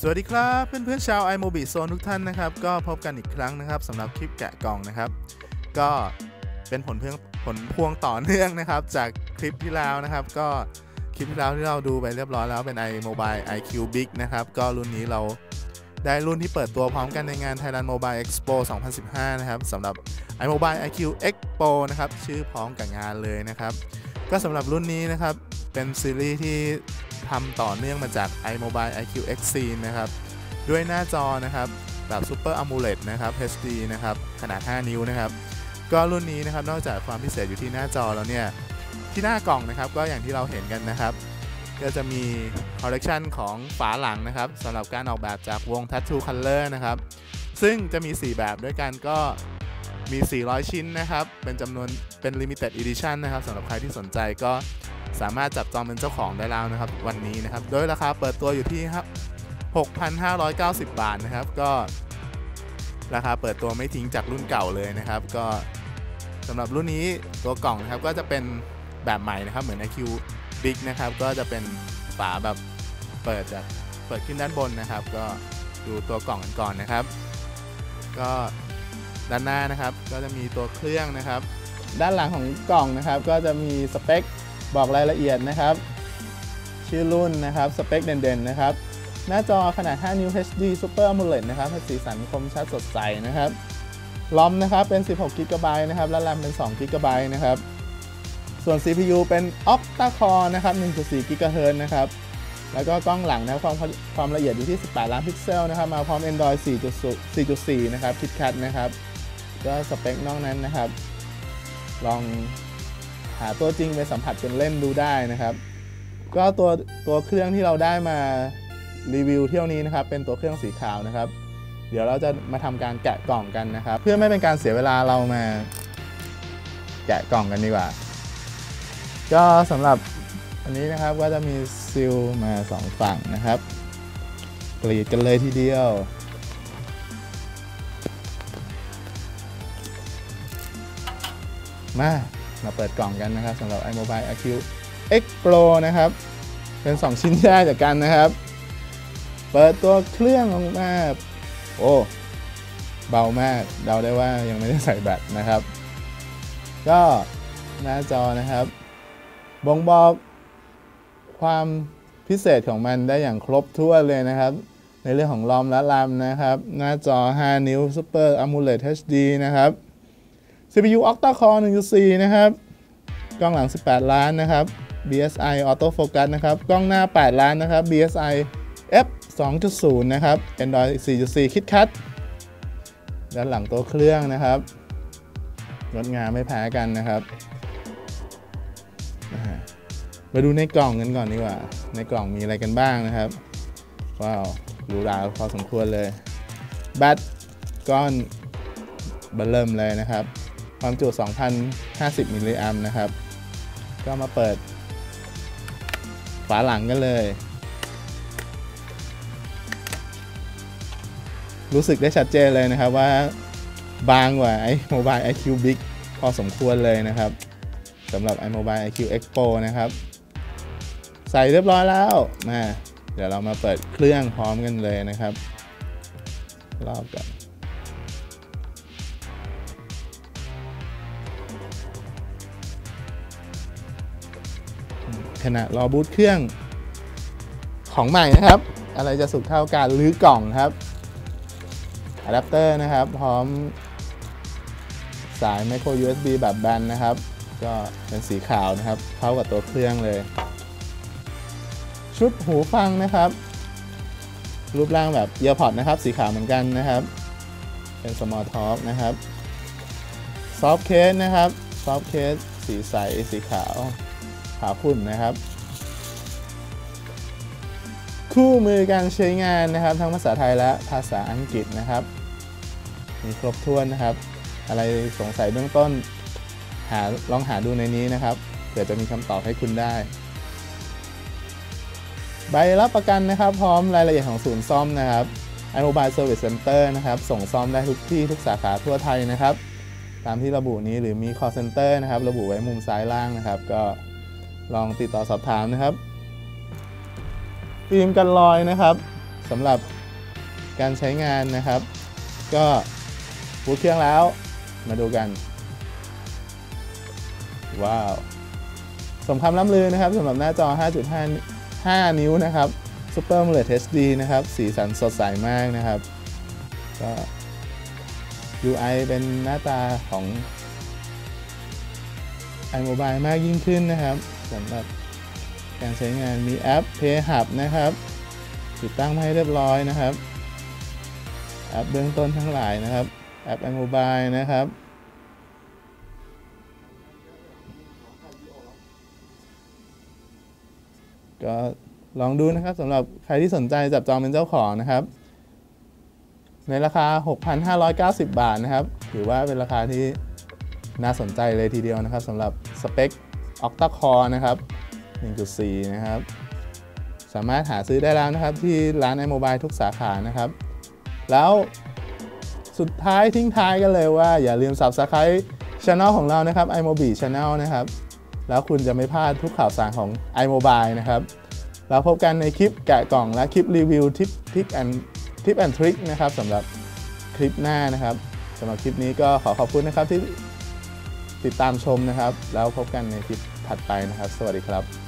สวัสดีครับเพื่อนๆชาว iMobi Zone ทุกท่านนะครับ ก็พบกันอีกครั้งนะครับสำหรับคลิปแกะกล่องนะครับ ก็เป็นผลเพื่องผลพวงต่อเนื่องนะครับ จากคลิปที่แล้วนะครับ ก็คลิปที่แล้วที่เราดูไปเรียบร้อยแล้วเป็น iMobile iQ Big นะครับ ก็รุ่นนี้เราได้รุ่นที่เปิดตัวพร้อมกันในงาน Thailand Mobile Expo 2015 นะครับสำหรับ iMobile iQ Expo นะครับชื่อพร้อมกับงานเลยนะครับ ก็สำหรับรุ่นนี้นะครับเป็นซีรีส์ที่ ทำต่อเนื่องมาจาก iMobile IQXC นะครับ ด้วยหน้าจอนะครับแบบ Super AMOLED นะครับ HD นะครับ ขนาด 5 นิ้วนะครับ ก็รุ่นนี้นะครับ นอกจากความพิเศษอยู่ที่หน้าจอแล้วเนี่ย ที่หน้ากล่องนะครับ ก็อย่างที่เราเห็นกันนะครับ ก็จะมีคอลเลกชันของฝาหลังนะครับสำหรับการออกแบบจากวง Tattoo Color นะครับ ซึ่งจะมี 4 แบบด้วยกันก็มี 400 ชิ้นนะครับ เป็นจำนวนเป็น Limited Edition นะครับสำหรับใครที่สนใจก็ สามารถจับจองเป็นเจ้าของได้แล้วนะครับ วันนี้นะครับ โดยราคาเปิดตัวอยู่ที่ครับ6,590 บาทนะครับ ก็ราคาเปิดตัวไม่ทิ้งจากรุ่นเก่าเลยนะครับ ก็สำหรับรุ่นนี้ตัวกล่องนะครับก็จะเป็นแบบใหม่นะครับ เหมือน IQ Big นะครับ ก็จะเป็นฝาแบบเปิดจากเปิดขึ้นด้านบนนะครับ ก็ดูตัวกล่องกันก่อนนะครับ ก็ด้านหน้านะครับก็จะมีตัวเครื่องนะครับ ด้านหลังของกล่องนะครับ ก็จะมีสเปค บอกรายละเอียดนะครับ ชื่อรุ่นนะครับ สเปคเด่นๆนะครับ หน้าจอขนาด 5 นิ้ว HD Super AMOLED นะครับสีสันคมชัดสดใสนะครับลอมนะครับเป็น 16 g b นะครับ และแรมเป็น 2 g b นะครับ ส่วน CPU เป็น Octa Core นะครับ 1.4 GHz นะครับ แล้วก็กล้องหลังนะครับความความละเอียดอยู่ที่ 18 ล้านพิกเซลนะครับ มาพร้อม Android 4.4 นะครับ KitKat นะครับ ก็สเปคนอกนั้นนะครับ ลอง หาตัวจริงไปสัมผัสกันเล่นดูได้นะครับ ก็ตัวตัวเครื่องที่เราได้มารีวิวเที่ยวนี้นะครับ เป็นตัวเครื่องสีขาวนะครับ เดี๋ยวเราจะมาทำการแกะกล่องกันนะครับ เพื่อไม่เป็นการเสียเวลาเรามา แกะกล่องกันดีกว่า ก็สำหรับอันนี้นะครับก็จะมีซิลมาสองฝั่งนะครับกรีดกันเลยทีเดียวมา มาเปิดกล่องกันนะครับสำหรับ iMobile IQ X Pro นะครับ เป็น 2 ชิ้นแยกจากกันนะครับ เปิดตัวเครื่องออกมาโอ้เบามากเดาได้ว่ายังไม่ได้ใส่แบตนะครับ ก็หน้าจอนะครับบ่งบอกความพิเศษของมันได้อย่างครบถ้วนเลยนะครับ ในเรื่องของลอมและรามนะครับ หน้าจอ 5 นิ้ว Super AMOLED HD นะครับ CPU Octa Core 1.4 นะครับ กล้องหลัง 18 ล้านนะครับ BSI Auto Focus นะครับ กล้องหน้า 8 ล้านนะครับ BSI f 2.0 นะครับ Android 4.4 KitKat ด้านหลังตัวเครื่องนะครับงดงามไม่แพ้กันนะครับ มาดูในกล่องกันก่อนดีกว่า ในกล่องมีอะไรกันบ้างนะครับ ว้าวหรูหราพอสมควรเลย แบตก้อนเบลเริ่มเลยนะครับ ความจุ 2,050 มิลลิแอมป์นะครับ ก็มาเปิดฝาหลังกันเลย รู้สึกได้ชัดเจนเลยนะครับว่าบางกว่าไอ้ Mobile IQ Big พอสมควรเลยนะครับสำหรับ iMobile IQ Expo นะครับ ใส่เรียบร้อยแล้วมาเดี๋ยวเรามาเปิดเครื่องพร้อมกันเลยนะครับ รอบกัน ขณะรอบูตเครื่องของใหม่นะครับ อะไรจะสุกเท่าการรื้อกล่องครับอะแดปเตอร์นะครับ พร้อมสาย micro USB แบบแบนนะครับ ก็เป็นสีขาวนะครับ เข้ากับตัวเครื่องเลย ชุดหูฟังนะครับ รูปร่างแบบเอียร์พอดนะครับ สีขาวเหมือนกันนะครับ เป็น small talk นะครับซอฟเคสนะครับซอฟเคสสีใสสีขาว ขาวขุ่นนะครับ คู่มือการใช้งานนะครับ ทั้งภาษาไทยและภาษาอังกฤษนะครับ มีครบถ้วนนะครับ อะไรสงสัยเบื้องต้นหาลองหาดูในนี้นะครับเผื่อจะมีคำตอบให้คุณได้ ใบรับประกันนะครับ พร้อมรายละเอียดของศูนย์ซ่อมนะครับ iMobile Service Center นะครับ ส่งซ่อมได้ทุกที่ทุกสาขาทั่วไทยนะครับ ตามที่ระบุนี้หรือมี call center นะครับ ระบุไว้มุมซ้ายล่างนะครับ ก็ ลองติดต่อสอบถามนะครับฟิล์มกันรอยนะครับสำหรับการใช้งานนะครับ ก็บูตเครื่องแล้วมาดูกัน ว้าวสมคำล่ำลือนะครับสำหรับหน้าจอ 5.5 5 นิ้วนะครับ Super m o l e d HD นะครับ สีสันสดใสมากนะครับ ก็ UI เป็นหน้าตาของ iMobile มากยิ่งขึ้นนะครับ สำหรับการใช้งานมีแอป PayHub นะครับ ติดตั้งมาให้เรียบร้อยนะครับ แอปเบื้องต้นทั้งหลายนะครับ แอป iMobile นะครับก็ลองดูนะครับสำหรับใครที่สนใจจับจองเป็นเจ้าของนะครับ ในราคา 6,590 บาทนะครับ ถือว่าเป็นราคาที่น่าสนใจเลยทีเดียวนะครับสำหรับสเปค Octa Core นะครับ 1.4 นะครับ สามารถหาซื้อได้แล้วนะครับ ที่ร้าน iMobile ทุกสาขานะครับ แล้วสุดท้ายทิ้งท้ายกันเลยว่าอย่าลืม Subscribe Channel ของเรานะครับ iMobi Channel นะครับ แล้วคุณจะไม่พลาดทุกข่าวสารของ iMobile นะครับแล้วพบกันในคลิปแกะกล่องและคลิปรีวิวทิปทิปแอนทิปแอนทริคนะครับสำหรับคลิปหน้านะครับสำหรับคลิปนี้ก็ขอขอบคุณนะครับที่ ติดตามชมนะครับ แล้วพบกันในคลิปถัดไปนะครับ สวัสดีครับ